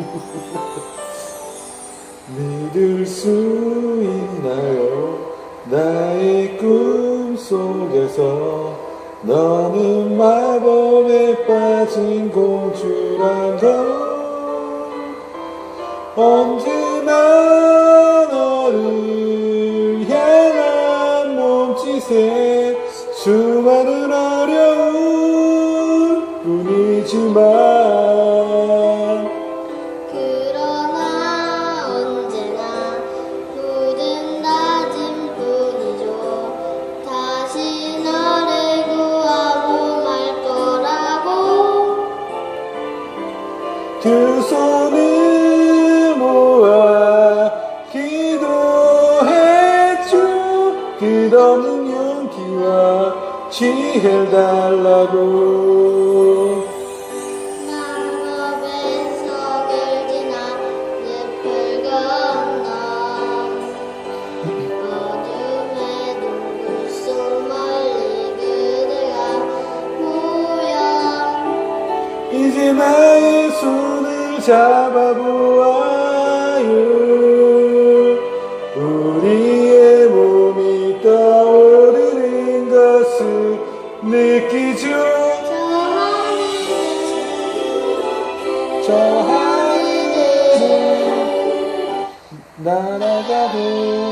믿을 수 있나요? 나의 꿈 속에서 너는 마법에 빠진 공주란 걸 언제나 너를 향한 몸짓에 수많은 어려움 뿐이지만 두 손을 모아 기도했죠 끝없는 용기와 지혜를 달라고. 마법의 석을 지나 늪을 건 이제 나의 손을 잡아보아요. 우리의 몸이 떠오르는 것을 느끼죠. 저 하늘을 날아가도